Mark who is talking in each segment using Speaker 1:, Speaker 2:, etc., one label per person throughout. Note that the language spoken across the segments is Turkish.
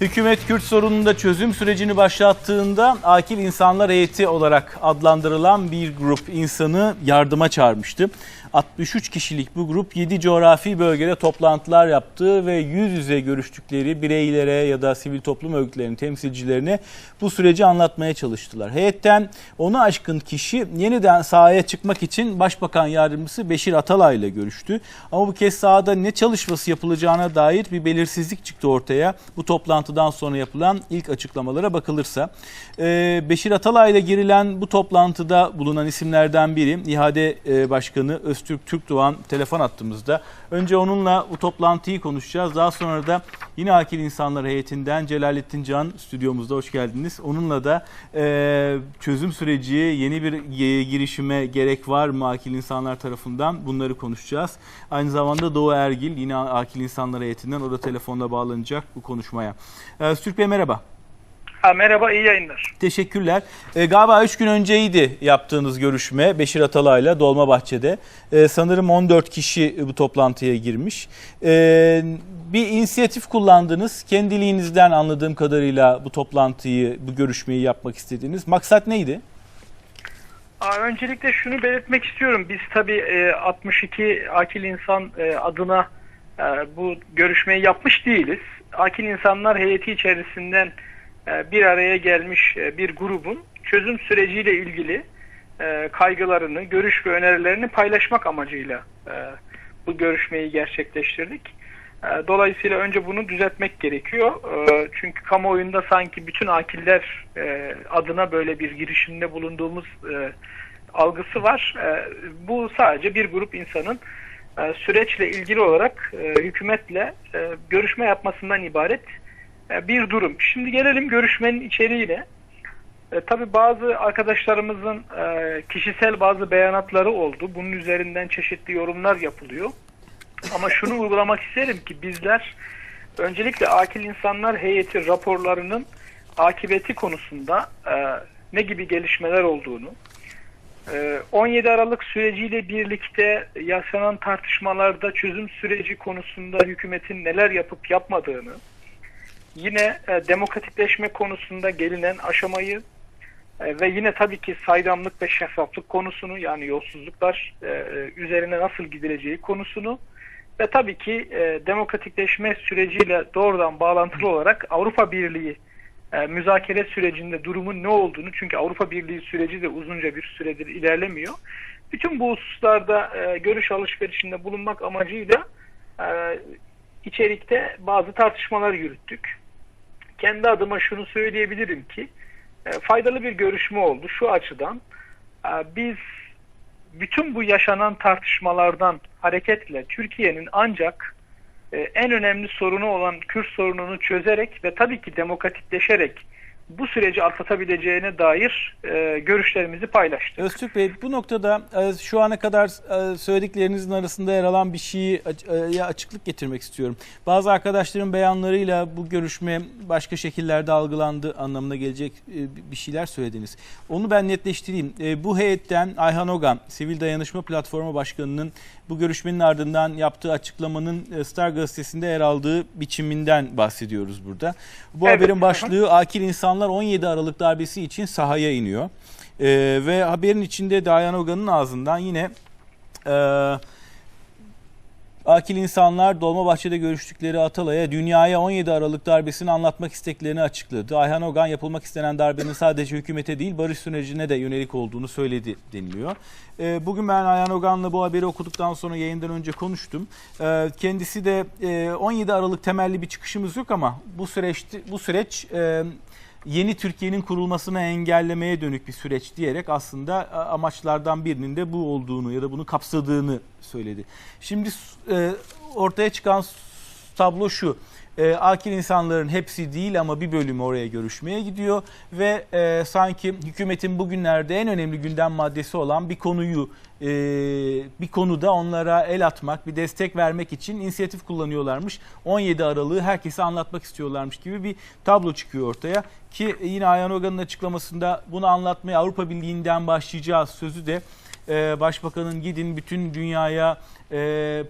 Speaker 1: Hükümet Kürt sorununda çözüm sürecini başlattığında akil insanlar heyeti olarak adlandırılan bir grup insanı yardıma çağırmıştı. 63 kişilik bu grup 7 coğrafi bölgede toplantılar yaptı ve yüz yüze görüştükleri bireylere ya da sivil toplum örgütlerinin temsilcilerine bu süreci anlatmaya çalıştılar. Heyetten onu aşkın kişi yeniden sahaya çıkmak için Başbakan Yardımcısı Beşir Atalay ile görüştü. Ama bu kez sahada ne çalışması yapılacağına dair bir belirsizlik çıktı ortaya. Bu toplantıdan sonra yapılan ilk açıklamalara bakılırsa. Ee, Beşir Atalay ile girilen bu toplantıda bulunan isimlerden biri İHA'de e, Başkanı Öztürk Türkdoğan telefon attığımızda. Önce onunla bu toplantıyı konuşacağız. Daha sonra da yine Akil İnsanlar Heyetinden Celalettin Can stüdyomuzda hoş geldiniz. Onunla da e, çözüm süreci yeni bir e, girişime gerek var mı Akil İnsanlar tarafından bunları konuşacağız. Aynı zamanda Doğu Ergil yine Akil İnsanlar Heyetinden o da telefonda bağlanacak bu konuşmaya. E, Öztürk Bey merhaba.
Speaker 2: Ha, merhaba, iyi yayınlar.
Speaker 1: Teşekkürler. E, galiba 3 gün önceydi yaptığınız görüşme Beşir Atalay'la Dolmabahçe'de. E, sanırım 14 kişi bu toplantıya girmiş. E, bir inisiyatif kullandınız. Kendiliğinizden anladığım kadarıyla bu toplantıyı, bu görüşmeyi yapmak istediniz. Maksat neydi?
Speaker 2: Aa, öncelikle şunu belirtmek istiyorum. Biz tabii e, 62 akil insan e, adına e, bu görüşmeyi yapmış değiliz. Akil insanlar heyeti içerisinden bir araya gelmiş e, bir grubun çözüm süreciyle ilgili e, kaygılarını, görüş ve önerilerini paylaşmak amacıyla e, bu görüşmeyi gerçekleştirdik. E, Dolayısıyla önce bunu düzeltmek gerekiyor. E, Çünkü kamuoyunda sanki bütün akiller e, adına böyle bir girişimde bulunduğumuz e, algısı var. E, Bu sadece bir grup insanın e, süreçle ilgili olarak e, hükümetle e, görüşme yapmasından ibaret e, bir durum. Şimdi gelelim görüşmenin içeriğine. E, tabii bazı arkadaşlarımızın e, kişisel bazı beyanatları oldu. Bunun üzerinden çeşitli yorumlar yapılıyor. Ama şunu vurgulamak isterim ki bizler öncelikle Akil İnsanlar Heyeti raporlarının akıbeti konusunda e, ne gibi gelişmeler olduğunu, e, 17 Aralık süreciyle birlikte yaşanan tartışmalarda çözüm süreci konusunda hükümetin neler yapıp yapmadığını, yine e, demokratikleşme konusunda gelinen aşamayı e, ve yine tabii ki saydamlık ve şeffaflık konusunu yani yolsuzluklar e, üzerine nasıl gidileceği konusunu ve tabii ki e, demokratikleşme süreciyle doğrudan bağlantılı olarak Avrupa Birliği e, müzakere sürecinde durumun ne olduğunu çünkü Avrupa Birliği süreci de uzunca bir süredir ilerlemiyor. Bütün bu hususlarda e, görüş alışverişinde bulunmak amacıyla e, içerikte bazı tartışmalar yürüttük. Kendi adıma şunu söyleyebilirim ki e, faydalı bir görüşme oldu şu açıdan. E, biz bütün bu yaşanan tartışmalardan hareketle Türkiye'nin ancak e, en önemli sorunu olan Kürt sorununu çözerek ve tabii ki demokratikleşerek bu süreci atlatabileceğine dair e, görüşlerimizi paylaştık.
Speaker 1: Öztürk Bey bu noktada e, şu ana kadar e, söylediklerinizin arasında yer alan bir şeyi e, açıklık getirmek istiyorum. Bazı arkadaşların beyanlarıyla bu görüşme başka şekillerde algılandı anlamına gelecek e, bir şeyler söylediniz. Onu ben netleştireyim. E, bu heyetten Ayhan Ogan, Sivil Dayanışma Platformu Başkanı'nın bu görüşmenin ardından yaptığı açıklamanın e, Star Gazetesi'nde yer aldığı biçiminden bahsediyoruz burada. Bu
Speaker 2: Evet.
Speaker 1: haberin başlığı Akil İnsanlar 17 Aralık darbesi için sahaya iniyor. Ee, ve haberin içinde Dayan Ogan'ın ağzından yine e, Akil insanlar Dolmabahçe'de görüştükleri Atalay'a dünyaya 17 Aralık darbesini anlatmak isteklerini açıkladı. Ayhan Ogan yapılmak istenen darbenin sadece hükümete değil barış sürecine de yönelik olduğunu söyledi deniliyor. Ee, Bugün ben Ayhan Ogan'la bu haberi okuduktan sonra yayından önce konuştum. Ee, Kendisi de e, 17 Aralık temelli bir çıkışımız yok ama bu süreçte bu süreç e, yeni Türkiye'nin kurulmasını engellemeye dönük bir süreç diyerek aslında e, amaçlardan birinin de bu olduğunu ya da bunu kapsadığını söyledi. Şimdi e, ortaya çıkan tablo şu. E, akil insanların hepsi değil ama bir bölümü oraya görüşmeye gidiyor ve e, sanki hükümetin bugünlerde en önemli gündem maddesi olan bir konuyu e, bir konuda onlara el atmak, bir destek vermek için inisiyatif kullanıyorlarmış. 17 Aralık'ı herkese anlatmak istiyorlarmış gibi bir tablo çıkıyor ortaya ki yine Ayhan Ogan'ın açıklamasında bunu anlatmaya Avrupa Birliği'nden başlayacağız sözü de e, başbakanın gidin bütün dünyaya e,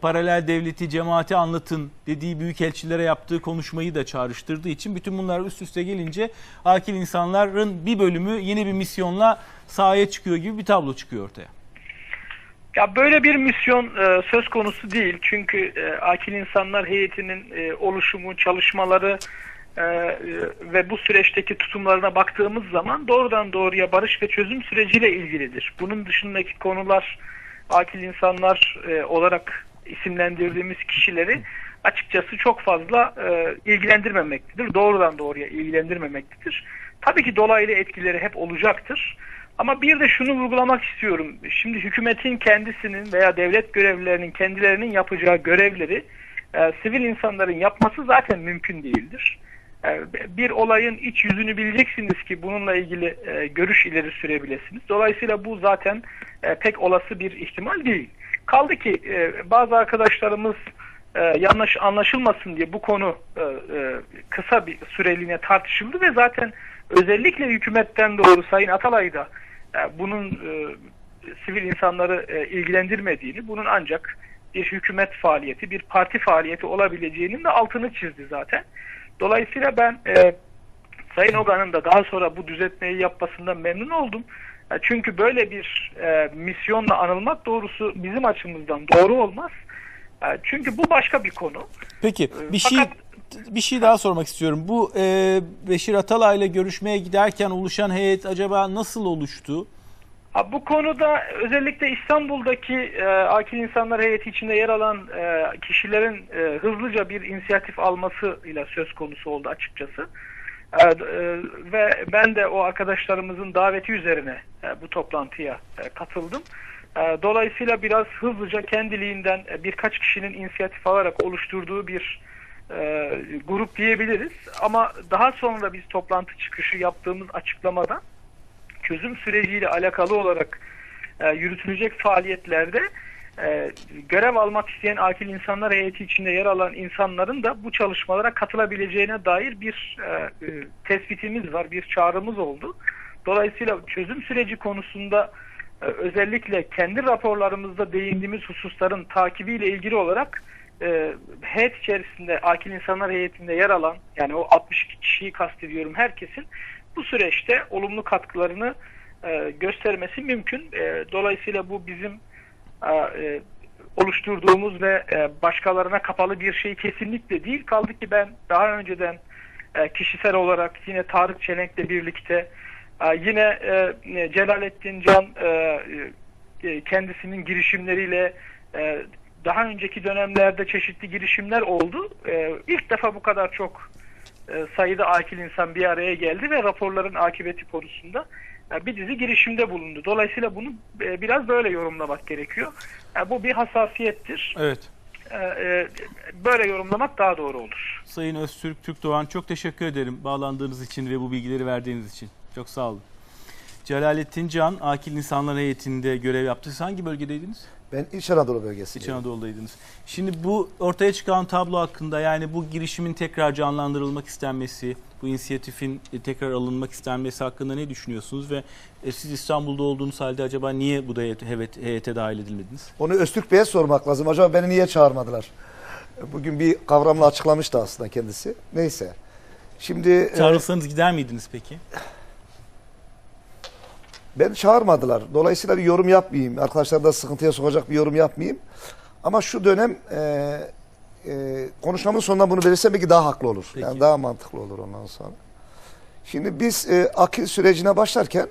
Speaker 1: paralel devleti cemaati anlatın dediği büyükelçilere yaptığı konuşmayı da çağrıştırdığı için bütün bunlar üst üste gelince akil insanların bir bölümü yeni bir misyonla sahaya çıkıyor gibi bir tablo çıkıyor ortaya.
Speaker 2: Ya böyle bir misyon e, söz konusu değil. Çünkü e, Akil İnsanlar Heyeti'nin e, oluşumu, çalışmaları e, ve bu süreçteki tutumlarına baktığımız zaman doğrudan doğruya barış ve çözüm süreciyle ilgilidir. Bunun dışındaki konular Akil İnsanlar e, olarak isimlendirdiğimiz kişileri açıkçası çok fazla e, ilgilendirmemektedir. Doğrudan doğruya ilgilendirmemektedir. Tabii ki dolaylı etkileri hep olacaktır. Ama bir de şunu vurgulamak istiyorum. Şimdi hükümetin kendisinin veya devlet görevlilerinin kendilerinin yapacağı görevleri e, sivil insanların yapması zaten mümkün değildir. E, bir olayın iç yüzünü bileceksiniz ki bununla ilgili e, görüş ileri sürebilirsiniz. Dolayısıyla bu zaten e, pek olası bir ihtimal değil. Kaldı ki bazı arkadaşlarımız yanlış anlaşılmasın diye bu konu kısa bir süreliğine tartışıldı ve zaten özellikle hükümetten doğru Sayın Atalay da bunun sivil insanları ilgilendirmediğini, bunun ancak bir hükümet faaliyeti, bir parti faaliyeti olabileceğinin de altını çizdi zaten. Dolayısıyla ben e, Sayın Ogan'ın da daha sonra bu düzeltmeyi yapmasından memnun oldum. E, Çünkü böyle bir e, misyonla anılmak doğrusu bizim açımızdan doğru olmaz. E, Çünkü bu başka bir konu.
Speaker 1: Peki bir
Speaker 2: Fakat-
Speaker 1: şey bir şey daha sormak istiyorum. Bu e, Beşir Atalay'la görüşmeye giderken oluşan heyet acaba nasıl oluştu?
Speaker 2: Bu konuda özellikle İstanbul'daki e, akil insanlar heyeti içinde yer alan e, kişilerin e, hızlıca bir inisiyatif almasıyla söz konusu oldu açıkçası. E, e, ve ben de o arkadaşlarımızın daveti üzerine e, bu toplantıya e, katıldım. E, dolayısıyla biraz hızlıca kendiliğinden e, birkaç kişinin inisiyatif alarak oluşturduğu bir e, grup diyebiliriz. Ama daha sonra biz toplantı çıkışı yaptığımız açıklamada çözüm süreciyle alakalı olarak e, yürütülecek faaliyetlerde e, görev almak isteyen akil insanlar heyeti içinde yer alan insanların da bu çalışmalara katılabileceğine dair bir e, e, tespitimiz var, bir çağrımız oldu. Dolayısıyla çözüm süreci konusunda e, özellikle kendi raporlarımızda değindiğimiz hususların takibiyle ilgili olarak e, heyet içerisinde akil insanlar heyetinde yer alan yani o 62 kişiyi kastediyorum herkesin bu süreçte olumlu katkılarını e, göstermesi mümkün. E, dolayısıyla bu bizim e, e, oluşturduğumuz ve e, başkalarına kapalı bir şey kesinlikle değil. Kaldı ki ben daha önceden e, kişisel olarak yine Tarık Çelenk'le birlikte e, yine e, Celalettin Can e, e, kendisinin girişimleriyle e, daha önceki dönemlerde çeşitli girişimler oldu. E, ilk defa bu kadar çok e, sayıda akil insan bir araya geldi ve raporların akıbeti konusunda e, bir dizi girişimde bulundu. Dolayısıyla bunu e, biraz böyle yorumlamak gerekiyor. E, Bu bir hassasiyettir.
Speaker 1: Evet.
Speaker 2: E, e, Böyle yorumlamak daha doğru olur.
Speaker 1: Sayın Öztürk Türkdoğan çok teşekkür ederim bağlandığınız için ve bu bilgileri verdiğiniz için. Çok sağ olun. Celalettin Can, Akil İnsanlar Heyeti'nde görev yaptı. Siz hangi bölgedeydiniz?
Speaker 3: Ben İç Anadolu
Speaker 1: İç
Speaker 3: bölgesindeyim.
Speaker 1: Anadolu'daydınız. Şimdi bu ortaya çıkan tablo hakkında yani bu girişimin tekrar canlandırılmak istenmesi, bu inisiyatifin e, tekrar alınmak istenmesi hakkında ne düşünüyorsunuz ve e, siz İstanbul'da olduğunuz halde acaba niye bu da heyete, heyete, dahil edilmediniz?
Speaker 3: Onu Öztürk Bey'e sormak lazım. Acaba beni niye çağırmadılar? Bugün bir kavramla açıklamıştı aslında kendisi. Neyse. Şimdi e,
Speaker 1: Çağrılsanız gider miydiniz peki?
Speaker 3: Beni çağırmadılar. Dolayısıyla bir yorum yapmayayım. Arkadaşlar da sıkıntıya sokacak bir yorum yapmayayım. Ama şu dönem e, e, konuşmamın sonunda bunu verirsem belki daha haklı olur.
Speaker 1: Peki.
Speaker 3: Yani daha mantıklı olur ondan sonra. Şimdi biz e, akil sürecine başlarken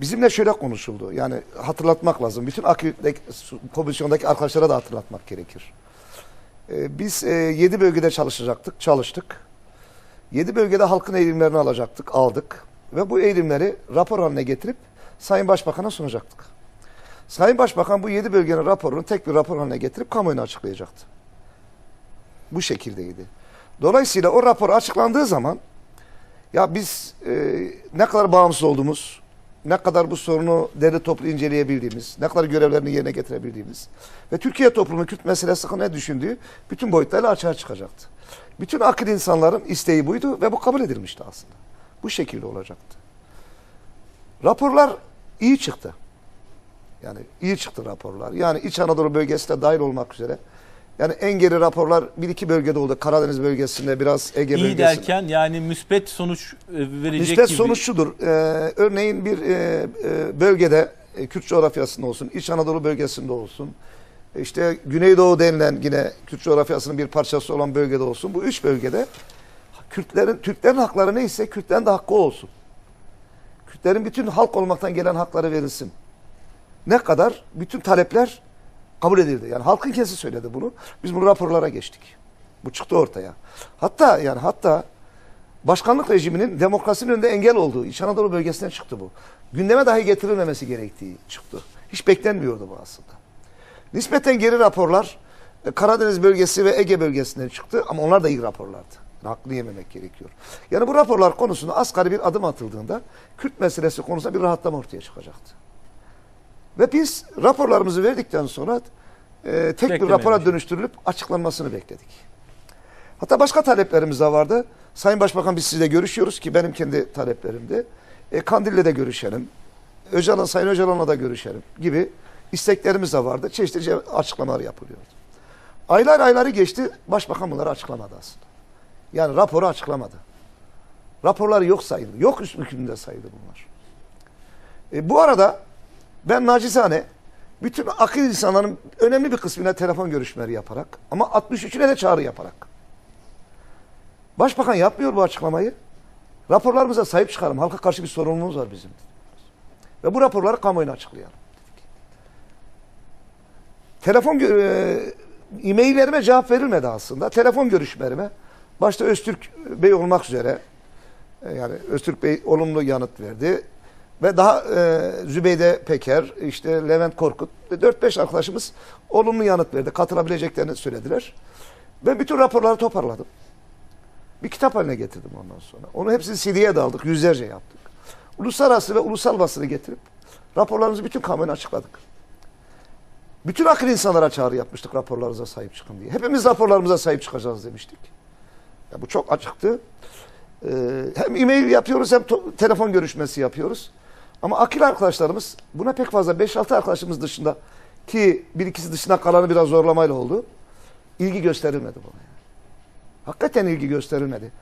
Speaker 3: bizimle şöyle konuşuldu. Yani hatırlatmak lazım. Bütün akil komisyondaki arkadaşlara da hatırlatmak gerekir. E, biz e, 7 bölgede çalışacaktık, çalıştık. 7 bölgede halkın eğilimlerini alacaktık, aldık. Ve bu eğilimleri rapor haline getirip Sayın Başbakan'a sunacaktık. Sayın Başbakan bu 7 bölgenin raporunu tek bir rapor haline getirip kamuoyuna açıklayacaktı. Bu şekildeydi. Dolayısıyla o rapor açıklandığı zaman ya biz e, ne kadar bağımsız olduğumuz, ne kadar bu sorunu derli toplu inceleyebildiğimiz, ne kadar görevlerini yerine getirebildiğimiz ve Türkiye toplumu Kürt meselesi hakkında ne düşündüğü bütün boyutlarıyla açığa çıkacaktı. Bütün akıl insanların isteği buydu ve bu kabul edilmişti aslında. Bu şekilde olacaktı. Raporlar iyi çıktı. Yani iyi çıktı raporlar. Yani İç Anadolu bölgesi de dahil olmak üzere. Yani en geri raporlar bir iki bölgede oldu. Karadeniz bölgesinde biraz Ege
Speaker 1: İyi
Speaker 3: bölgesinde.
Speaker 1: derken yani müspet sonuç e, verecek
Speaker 3: Nispet
Speaker 1: gibi.
Speaker 3: sonuç şudur. Ee, örneğin bir e, e, bölgede e, Kürt coğrafyasında olsun, İç Anadolu bölgesinde olsun, işte Güneydoğu denilen yine Kürt coğrafyasının bir parçası olan bölgede olsun. Bu üç bölgede Kürtlerin, Türklerin hakları neyse Kürtlerin de hakkı olsun. Kürtlerin bütün halk olmaktan gelen hakları verilsin. Ne kadar? Bütün talepler kabul edildi. Yani halkın kendisi söyledi bunu. Biz bunu raporlara geçtik. Bu çıktı ortaya. Hatta yani hatta başkanlık rejiminin demokrasinin önünde engel olduğu İç Anadolu bölgesinden çıktı bu. Gündeme dahi getirilmemesi gerektiği çıktı. Hiç beklenmiyordu bu aslında. Nispeten geri raporlar e, Karadeniz bölgesi ve Ege bölgesinden çıktı ama onlar da iyi raporlardı. Hakkını yememek gerekiyor. Yani bu raporlar konusunda asgari bir adım atıldığında Kürt meselesi konusunda bir rahatlama ortaya çıkacaktı. Ve biz raporlarımızı verdikten sonra e, tek bir
Speaker 1: Beklemeye
Speaker 3: rapora dönüştürülüp açıklanmasını bekledik. Hatta başka taleplerimiz de vardı. Sayın Başbakan biz sizle görüşüyoruz ki benim kendi taleplerimdi. E, Kandil'le de görüşelim. Öcalan, Sayın Öcalan'la da görüşelim gibi isteklerimiz de vardı. Çeşitli ce- açıklamalar yapılıyordu. Aylar ayları geçti. Başbakan bunları açıklamadı aslında. Yani raporu açıklamadı. Raporlar yok sayıldı. Yok üst hükmünde sayıldı bunlar. E, bu arada ben nacizane bütün akıl insanların önemli bir kısmına telefon görüşmeleri yaparak ama 63'üne de çağrı yaparak. Başbakan yapmıyor bu açıklamayı. Raporlarımıza sahip çıkalım. Halka karşı bir sorumluluğumuz var bizim. Ve bu raporları kamuoyuna açıklayalım. Telefon e, e-maillerime cevap verilmedi aslında. Telefon görüşmelerime başta Öztürk Bey olmak üzere e, yani Öztürk Bey olumlu yanıt verdi. Ve daha e, Zübeyde Peker, işte Levent Korkut ve 4-5 arkadaşımız olumlu yanıt verdi. Katılabileceklerini söylediler. Ben bütün raporları toparladım. Bir kitap haline getirdim ondan sonra. Onu hepsini CD'ye de aldık. Yüzlerce yaptık. Uluslararası ve ulusal basını getirip raporlarımızı bütün kamuoyuna açıkladık. Bütün akıl insanlara çağrı yapmıştık raporlarınıza sahip çıkın diye. Hepimiz raporlarımıza sahip çıkacağız demiştik. Ya bu çok açıktı. Ee, hem e-mail yapıyoruz hem telefon görüşmesi yapıyoruz. Ama akil arkadaşlarımız buna pek fazla 5-6 arkadaşımız dışında ki bir ikisi dışına kalanı biraz zorlamayla oldu. İlgi gösterilmedi buna. yani. Hakikaten ilgi gösterilmedi.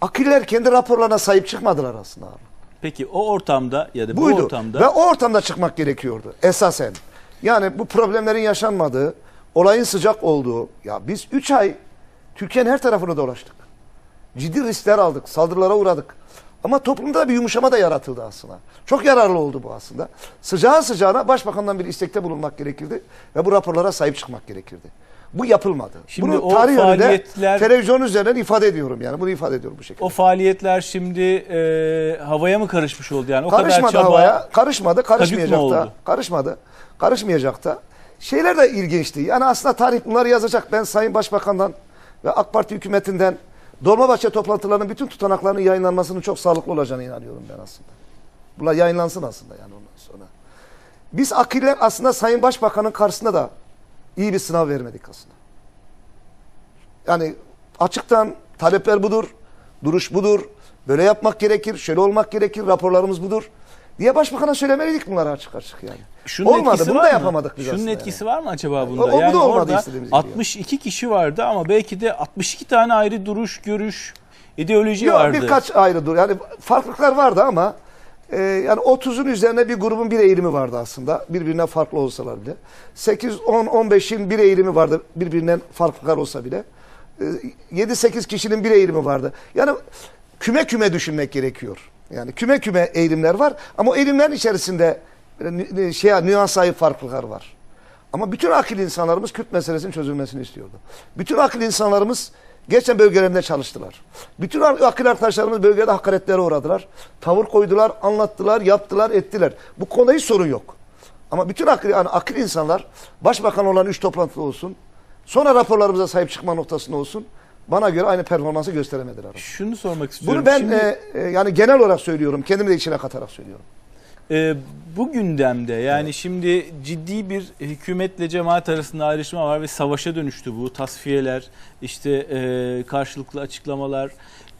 Speaker 3: Akiller kendi raporlarına sahip çıkmadılar aslında. abi.
Speaker 1: Peki o ortamda ya da bu
Speaker 3: Buydu.
Speaker 1: ortamda
Speaker 3: Ve o ortamda çıkmak gerekiyordu esasen. Yani bu problemlerin yaşanmadığı, olayın sıcak olduğu. Ya biz 3 ay Türkiye'nin her tarafını dolaştık. Ciddi riskler aldık, saldırılara uğradık. Ama toplumda bir yumuşama da yaratıldı aslında. Çok yararlı oldu bu aslında. Sıcağı sıcağına başbakandan bir istekte bulunmak gerekirdi ve bu raporlara sahip çıkmak gerekirdi. Bu yapılmadı.
Speaker 1: Şimdi
Speaker 3: Bunu
Speaker 1: o
Speaker 3: tarih önünde
Speaker 1: faaliyetler-
Speaker 3: televizyon üzerinden ifade ediyorum yani. Bunu ifade ediyorum bu şekilde.
Speaker 1: o faaliyetler şimdi e, havaya mı karışmış oldu yani? O
Speaker 3: Karışmadı
Speaker 1: kadar çaba
Speaker 3: havaya. Karışmadı. Karışmayacak da. Karışmadı. Karışmayacak da. Şeyler de ilginçti. Yani aslında tarih bunları yazacak. Ben Sayın Başbakan'dan ve AK Parti hükümetinden Dolmabahçe toplantılarının bütün tutanaklarının yayınlanmasının çok sağlıklı olacağına inanıyorum ben aslında. Bunlar yayınlansın aslında yani ondan sonra. Biz akiller aslında Sayın Başbakan'ın karşısında da iyi bir sınav vermedik aslında. Yani açıktan talepler budur, duruş budur, böyle yapmak gerekir, şöyle olmak gerekir, raporlarımız budur diye başbakana söylemeliydik bunları açık açık yani.
Speaker 1: Şunun
Speaker 3: Olmadı, bunu da yapamadık biz
Speaker 1: Şunun
Speaker 3: aslında
Speaker 1: etkisi
Speaker 3: yani.
Speaker 1: var mı acaba bunda?
Speaker 3: O- o bu da
Speaker 1: yani
Speaker 3: olmadı
Speaker 1: orada
Speaker 3: istediğimiz gibi
Speaker 1: 62 kişi vardı ama belki de 62 tane ayrı duruş, görüş, ideoloji
Speaker 3: Yok,
Speaker 1: vardı.
Speaker 3: birkaç ayrı dur. Yani farklılıklar vardı ama e, yani 30'un üzerine bir grubun bir eğilimi vardı aslında. Birbirinden farklı olsalar bile. 8, 10, 15'in bir eğilimi vardı birbirinden farklılıklar olsa bile. E, 7-8 kişinin bir eğilimi vardı. Yani küme küme düşünmek gerekiyor. Yani küme küme eğilimler var ama o eğilimlerin içerisinde e, nü- şey, nüans sahip farklılıklar var. Ama bütün akil insanlarımız Kürt meselesinin çözülmesini istiyordu. Bütün akil insanlarımız geçen bölgelerinde çalıştılar. Bütün akil arkadaşlarımız bölgede hakaretlere uğradılar. Tavır koydular, anlattılar, yaptılar, ettiler. Bu konuda hiç sorun yok. Ama bütün akil, yani akil insanlar başbakan olan üç toplantı olsun. Sonra raporlarımıza sahip çıkma noktasında olsun. Bana göre aynı performansı gösteremediler.
Speaker 1: Şunu sormak istiyorum.
Speaker 3: Bunu ben
Speaker 1: Şimdi,
Speaker 3: e, e, yani genel olarak söylüyorum. Kendimi de içine katarak söylüyorum.
Speaker 1: Ee, bu gündemde yani şimdi ciddi bir hükümetle cemaat arasında ayrışma var ve savaşa dönüştü bu. Tasfiyeler, işte e, karşılıklı açıklamalar.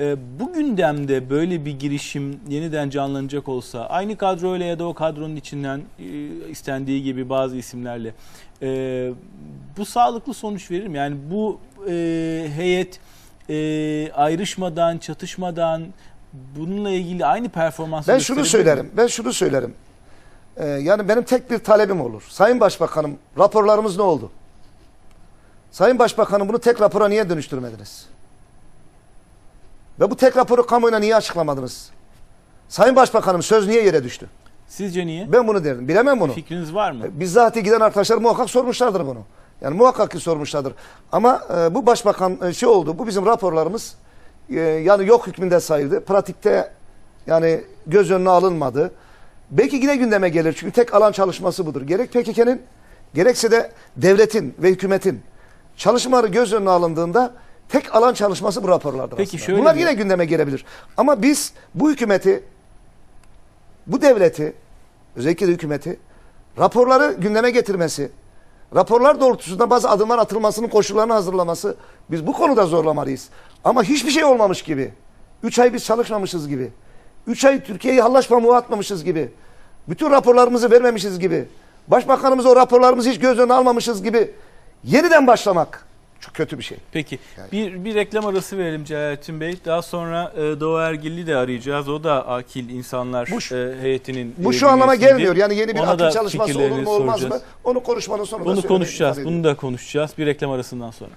Speaker 1: E, bu gündemde böyle bir girişim yeniden canlanacak olsa aynı kadroyla ya da o kadronun içinden e, istendiği gibi bazı isimlerle e, bu sağlıklı sonuç verir mi? Yani bu e, heyet e, ayrışmadan, çatışmadan bununla ilgili aynı performansı
Speaker 3: Ben şunu
Speaker 1: mi?
Speaker 3: söylerim. Ben şunu söylerim. Ee, yani benim tek bir talebim olur. Sayın Başbakanım raporlarımız ne oldu? Sayın Başbakanım bunu tek rapora niye dönüştürmediniz? Ve bu tek raporu kamuoyuna niye açıklamadınız? Sayın Başbakanım söz niye yere düştü?
Speaker 1: Sizce niye?
Speaker 3: Ben bunu derim. Bilemem bunu.
Speaker 1: Fikriniz var mı?
Speaker 3: Bizzati giden arkadaşlar muhakkak sormuşlardır bunu. Yani muhakkak ki sormuşlardır. Ama e, bu başbakan e, şey oldu. Bu bizim raporlarımız e, yani yok hükmünde sayıldı. Pratikte yani göz önüne alınmadı. Belki yine gündeme gelir. Çünkü tek alan çalışması budur. Gerek PKK'nin gerekse de devletin ve hükümetin çalışmaları göz önüne alındığında tek alan çalışması bu raporlardır
Speaker 1: Peki
Speaker 3: aslında.
Speaker 1: şöyle
Speaker 3: Bunlar
Speaker 1: bir-
Speaker 3: yine gündeme gelebilir. Ama biz bu hükümeti bu devleti özellikle de hükümeti raporları gündeme getirmesi, raporlar doğrultusunda bazı adımlar atılmasının koşullarını hazırlaması biz bu konuda zorlamalıyız. Ama hiçbir şey olmamış gibi, 3 ay biz çalışmamışız gibi, 3 ay Türkiye'yi hallaç pamuğu atmamışız gibi, bütün raporlarımızı vermemişiz gibi, başbakanımız o raporlarımızı hiç göz önüne almamışız gibi. Yeniden başlamak çok kötü bir şey.
Speaker 1: Peki bir, bir reklam arası verelim Celalettin Bey. Daha sonra e, Doğu Ergil'i de arayacağız. O da akil insanlar
Speaker 3: Bu
Speaker 1: e, heyetinin
Speaker 3: Bu
Speaker 1: e,
Speaker 3: şu anlama gelmiyor. Yani yeni bir
Speaker 1: Ona da
Speaker 3: akıl çalışması olur mu olmaz mı?
Speaker 1: soracağız.
Speaker 3: Onu konuşmanın sonunda
Speaker 1: Bunu konuşacağız. Bunu da konuşacağız bir reklam arasından sonra.